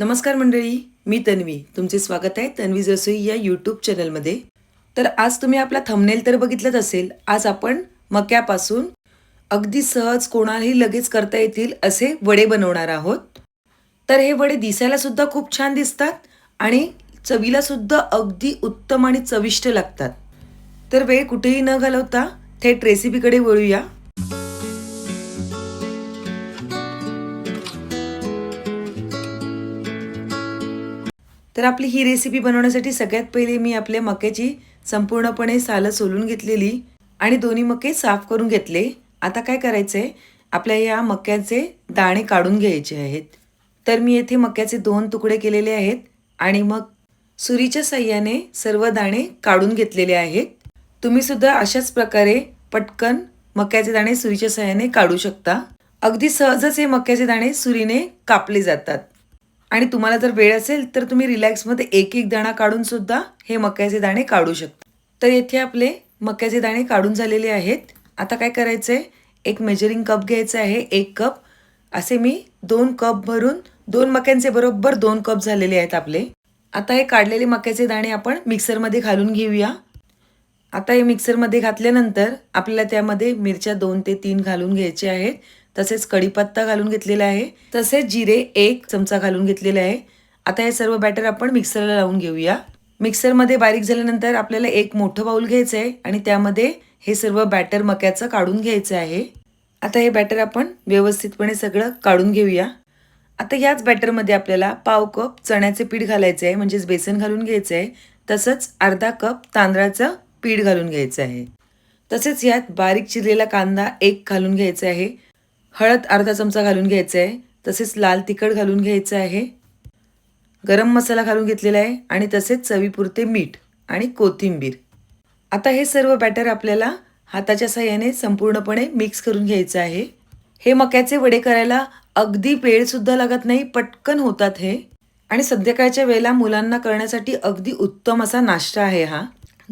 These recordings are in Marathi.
नमस्कार मंडळी मी तन्वी. तुमचे स्वागत आहे तन्वी रसोई या यूट्यूब चॅनलमध्ये तर आज तुम्ही आपला थंबनेल तर बघितलंच असेल आज आपण मक्यापासून अगदी सहज कोणालाही लगेच करता येतील असे वडे बनवणार आहोत. तर हे वडे दिसायला सुद्धा खूप छान दिसतात आणि चवीला सुद्धा अगदी उत्तम आणि चविष्ट लागतात. तर वेळ कुठेही न घालवता थेट रेसिपीकडे वळूया. तर आपली ही रेसिपी बनवण्यासाठी सगळ्यात पहिले मी आपल्या मक्याची संपूर्णपणे सालं सोलून घेतलेली आणि दोन्ही मके साफ करून घेतले. आता काय करायचं आहे आपल्या या मक्याचे दाणे काढून घ्यायचे आहेत. तर मी येथे मक्याचे दोन तुकडे केलेले आहेत आणि मग सुरीच्या साह्याने सर्व दाणे काढून घेतलेले आहेत. तुम्ही सुद्धा अशाच प्रकारे पटकन मक्याचे दाणे सुरीच्या साह्याने काढू शकता. अगदी सहजच हे मक्याचे दाणे सुरीने कापले जातात. आणि तुम्हाला जर वेळ असेल तर तुम्ही रिलॅक्समध्ये एक एक दाणा काढून सुद्धा हे मक्याचे दाणे काढू शकता. तर येथे आपले मक्याचे दाणे काढून झालेले आहेत. आता काय करायचं आहे एक मेजरिंग कप घ्यायचं आहे एक कप असे मी दोन कप भरून दोन मक्यांचे बरोबर दोन कप झालेले आहेत आपले. आता हे काढलेले मक्याचे दाणे आपण मिक्सरमध्ये घालून घेऊया. आता हे मिक्सरमध्ये घातल्यानंतर आपल्याला त्यामध्ये मिरच्या दोन ते तीन घालून घ्यायचे आहेत. तसेच कढीपत्ता घालून घेतलेला आहे. तसेच जिरे एक चमचा घालून घेतलेले आहे. आता हे सर्व बॅटर आपण मिक्सरला लावून घेऊया. मिक्सरमध्ये बारीक झाल्यानंतर आपल्याला एक मोठं बाऊल घ्यायचं आहे आणि त्यामध्ये हे सर्व बॅटर मक्याचं काढून घ्यायचं आहे. आता हे बॅटर आपण व्यवस्थितपणे सगळं काढून घेऊया. आता याच बॅटरमध्ये आपल्याला पाव कप चण्याचे पीठ घालायचे आहे म्हणजेच बेसन घालून घ्यायचं आहे. तसंच अर्धा कप तांदळाचं पीठ घालून घ्यायचं आहे. तसेच यात बारीक चिरलेला कांदा एक घालून घ्यायचा आहे. हळद अर्धा चमचा घालून घ्यायचा आहे तसेच लाल तिखट घालून घ्यायचं आहे. गरम मसाला घालून घेतलेला आहे आणि तसेच चवीपुरते मीठ आणि कोथिंबीर. आता हे सर्व बॅटर आपल्याला हाताच्या साह्याने संपूर्णपणे मिक्स करून घ्यायचं आहे. हे मक्याचे वडे करायला अगदी वेळसुद्धा लागत नाही पटकन होतात हे. आणि संध्याकाळच्या वेळेला मुलांना करण्यासाठी अगदी उत्तम असा नाश्ता आहे हा.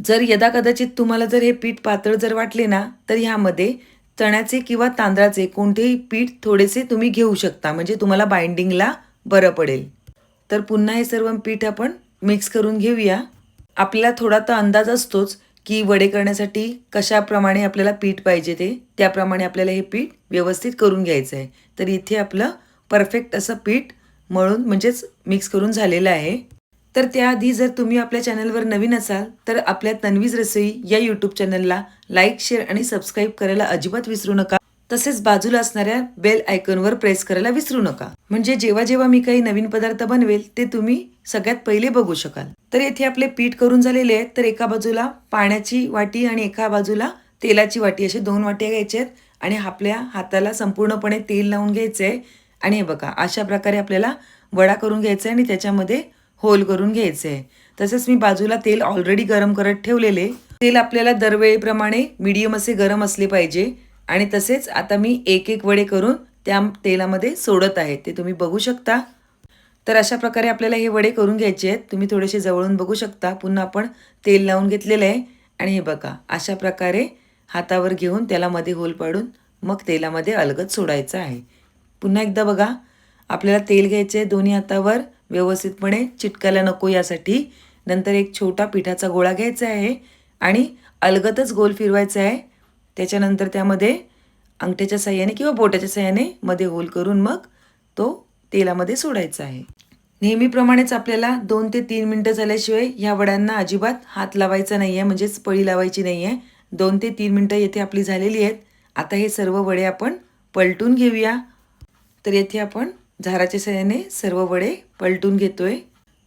जर यदा कदाचित तुम्हाला जर हे पीठ पातळ जर वाटले ना तर ह्यामध्ये चण्याचे किंवा तांदळाचे कोणतेही पीठ थोडेसे तुम्ही घेऊ शकता म्हणजे तुम्हाला बाइंडिंगला बरं पडेल. तर पुन्हा हे सर्व पीठ आपण मिक्स करून घेऊया. आपल्याला थोडा तर अंदाज असतोच की वडे करण्यासाठी कशाप्रमाणे आपल्याला पीठ पाहिजे ते त्याप्रमाणे आपल्याला हे पीठ व्यवस्थित करून घ्यायचं आहे तर इथे आपलं परफेक्ट असं पीठ मळून म्हणजेच मिक्स करून झालेलं आहे. तर त्याआधी जर तुम्ही आपल्या चॅनलवर नवीन असाल तर आपल्या तन्वीज रसोई या यूट्यूब चॅनलला लाईक शेअर आणि सबस्क्राईब करायला अजिबात विसरू नका. तसेच बाजूला असणाऱ्या बेल आयकॉनवर प्रेस करायला विसरू नका. म्हणजे जेव्हा जेव्हा मी काही नवीन पदार्थ बनवेल ते तुम्ही सगळ्यात पहिले बघू शकाल. तर येथे आपले पीठ करून झालेले आहेत तर एका बाजूला पाण्याची वाटी आणि एका बाजूला तेलाची वाटी. असे दोन वाट्या घ्यायच्या आहेत आणि आपल्या हाताला संपूर्णपणे तेल लावून घ्यायचं आहे आणि हे बघा अशा प्रकारे आपल्याला वडा करून घ्यायचा आहे आणि त्याच्यामध्ये होल करून घ्यायचे. आहे तसंच मी बाजूला तेल ऑलरेडी गरम करत ठेवलेले. तेल आपल्याला दरवेळेप्रमाणे मीडियम असे गरम असले पाहिजे. आणि तसेच आता मी एक एक वडे करून त्या तेलामध्ये सोडत आहे. ते तुम्ही बघू शकता. तर अशा प्रकारे आपल्याला हे वडे करून घ्यायचे आहेत. तुम्ही थोडेसे जवळून बघू शकता. पुन्हा आपण तेल लावून घेतलेलं आहे. आणि हे बघा अशा प्रकारे हातावर घेऊन त्याला मध्ये होल पाडून मग तेलामध्ये अलगद सोडायचं आहे. पुन्हा एकदा बघा आपल्याला तेल घ्यायचे आहे दोन्ही हातावर. व्यवस्थितपणे चिटकायला नको यासाठी. नंतर एक छोटा पिठाचा गोळा घ्यायचा आहे आणि अलगतच गोल फिरवायचा आहे. त्याच्यानंतर त्यामध्ये अंगठ्याच्या साह्याने किंवा बोटाच्या साह्याने मध्ये होल करून मग तो तेलामध्ये सोडायचा आहे. नेहमीप्रमाणेच आपल्याला दोन ते तीन मिनटं झाल्याशिवाय ह्या वड्यांना अजिबात हात लावायचा नाही आहे म्हणजेच पळी लावायची नाही आहे दोन ते तीन मिनटं येथे आपली झालेली आहेत. आता हे सर्व वडे आपण पलटून घेऊया. तर येथे आपण झाराच्या सहाय्याने सर्व वडे पलटून घेतोय.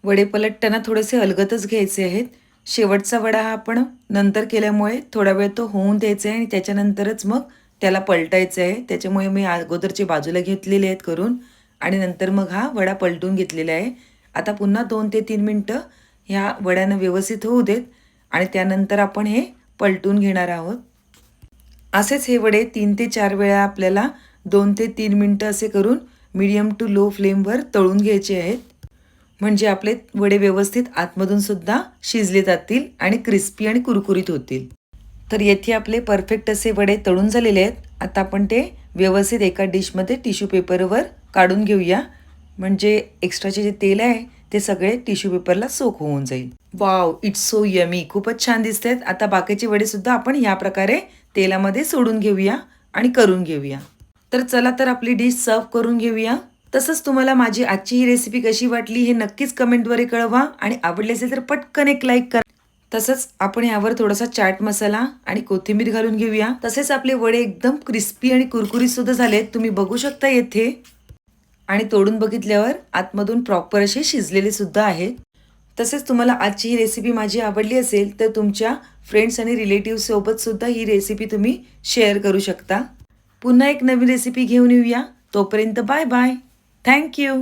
वडे पलटताना थोडेसे अलगतच घ्यायचे आहेत. शेवटचा वडा हा आपण नंतर केल्यामुळे थोडा वेळ तो होऊन द्यायचा आहे आणि त्याच्यानंतरच मग त्याला पलटायचं आहे. त्याच्यामुळे मी अगोदरचे बाजूला घेतलेले आहेत करून आणि नंतर मग हा वडा पलटून घेतलेला आहे. आता पुन्हा दोन ते तीन मिनटं ह्या वड्यानं व्यवस्थित होऊ देत आणि त्यानंतर आपण हे पलटून घेणार आहोत. असेच हे वडे तीन ते चार वेळा आपल्याला दोन ते तीन मिनटं असे करून मीडियम टू लो फ्लेमवर तळून घ्यायचे आहेत. म्हणजे आपले वडे व्यवस्थित आतमधून सुद्धा शिजले जातील आणि क्रिस्पी आणि कुरकुरीत होतील. तर येथे आपले परफेक्ट असे वडे तळून झालेले आहेत. आता आपण ते व्यवस्थित एका डिशमध्ये टिश्यू पेपरवर काढून घेऊया. म्हणजे एक्स्ट्राचे जे तेल आहे ते सगळे टिश्यू पेपरला सोक होऊन जाईल. वाव इट्स सो यमी खूपच छान दिसत आहेत आता बाकीचे वडे सुद्धा आपण ह्या प्रकारे तेलामध्ये सोडून घेऊया आणि करून घेऊया. तर चला तर आपली डिश सर्व करून घेऊया. तसंच तुम्हाला माझी आजची ही रेसिपी कशी वाटली हे नक्कीच कमेंटद्वारे कळवा आणि आवडली असेल तर पटकन एक लाईक करा. तसंच आपण यावर थोडासा चाट मसाला आणि कोथिंबीर घालून घेऊया. तसेच आपले वडे एकदम क्रिस्पी आणि कुरकुरीत सुद्धा झालेत. तुम्ही बघू शकता येथे. आणि तोडून बघितल्यावर आतमधून प्रॉपर असे शिजलेले सुद्धा आहेत. तसेच तुम्हाला आजची ही रेसिपी माझी आवडली असेल तर तुमच्या फ्रेंड्स आणि रिलेटिव्हसोबतसुद्धा सुद्धा ही रेसिपी तुम्ही शेअर करू शकता. पुन्हा एक नवी रेसिपी घेऊन येऊया. तोपर्यंत बाय बाय थँक्यू